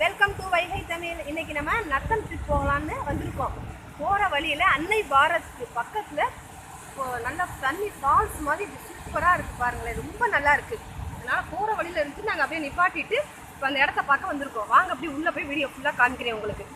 Welcome to Vaigai தண்ணி இன்னைக்கு நம்ம நத்தம் ட்ரிப் போகலான்னு வந்திருக்கோம். போகிற வழியில் அன்னை பாரத்துக்கு பக்கத்தில் இப்போ நல்ல தண்ணி ஃபால்ஸ் மாதிரி சூப்பராக இருக்குது பாருங்களேன். ரொம்ப நல்லா இருக்குது அதனால் போகிற வழியில் இருந்து நாங்கள் அப்படியே நிப்பாட்டிட்டு இப்போ அந்த இடத்த பார்க்க வந்திருக்கோம். வாங்க அப்படியே உள்ளே போய் வீடியோ ஃபுல்லாக காமிக்கிறேன் உங்களுக்கு.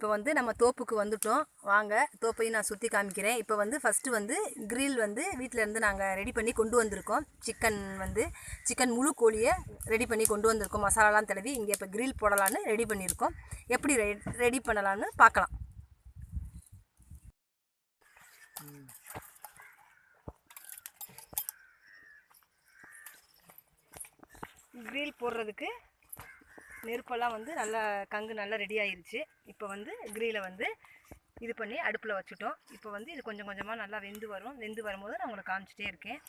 இப்போ வந்து நம்ம தோப்புக்கு வந்துட்டோம். வாங்க தோப்பையும் நான் சுற்றி காமிக்கிறேன். இப்போ வந்து ஃபஸ்ட்டு வந்து கிரில் வந்து வீட்டில் இருந்து நாங்கள் ரெடி பண்ணி கொண்டு வந்திருக்கோம். சிக்கன் வந்து சிக்கன் முழு கோழியை ரெடி பண்ணி கொண்டு வந்திருக்கோம். மசாலாலாம் தடவி இங்கே இப்போ கிரில் போடலான்னு ரெடி பண்ணியிருக்கோம். எப்படி ரெடி பண்ணலான்னு பார்க்கலாம். கிரில் போடுறதுக்கு நெருப்பெல்லாம் வந்து நல்லா கங்கு நல்லா ரெடி ஆயிருச்சு. இப்போ வந்து கிரீல வந்து இது பண்ணி அடுப்பில் வச்சுட்டோம். இப்போ வந்து இது கொஞ்சம் கொஞ்சமாக நல்லா வெந்து வரும். வெந்து வரும்போது நான் உங்களுக்கு காமிச்சிட்டே இருக்கேன்.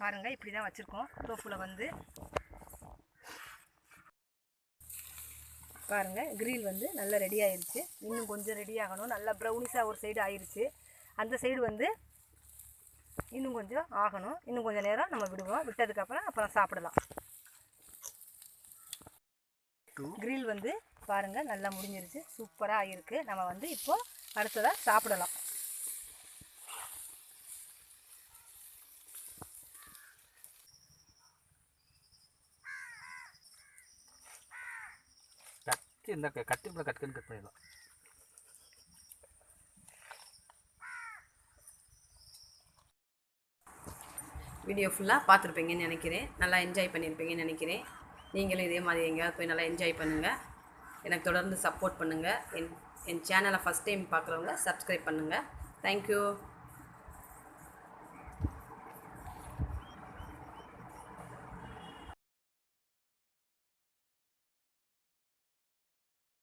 பாருங்கள் இப்படி தான் வச்சுருக்கோம். தோப்பில் வந்து பாருங்கள் கிரில் வந்து நல்லா ரெடி ஆயிடுச்சு இன்னும் கொஞ்சம் ரெடி ஆகணும். நல்லா ப்ரௌனிஸாக ஒரு சைடு ஆயிடுச்சு அந்த சைடு வந்து இன்னும் கொஞ்சம் ஆகணும். இன்னும் கொஞ்சம் நேரம் நம்ம விடுவோம். விட்டதுக்கப்புறம் அப்புறம் சாப்பிடலாம். கிரில் வந்து பாருங்க நல்லா முடிஞ்சிருச்சு. சூப்பராக ஆகிருக்கு நம்ம வந்து இப்போ அடுத்ததாக சாப்பிடலாம். கத்தி இந்த க- கத்தி கூட கட்டுன்னு கட் பண்ணிடலாம். வீடியோ ஃபுல்லாக பார்த்துருப்பீங்கன்னு நினைக்கிறேன். நல்லா என்ஜாய் பண்ணியிருப்பீங்கன்னு நினைக்கிறேன். நீங்களும் இதே மாதிரி எங்கேயாவது போய் நல்லா என்ஜாய் பண்ணுங்கள் எனக்கு தொடர்ந்து சப்போர்ட் பண்ணுங்கள் என் என் சேனலை ஃபஸ்ட் டைம் பார்க்குறவங்க சப்ஸ்கிரைப் பண்ணுங்கள் தேங்க்யூ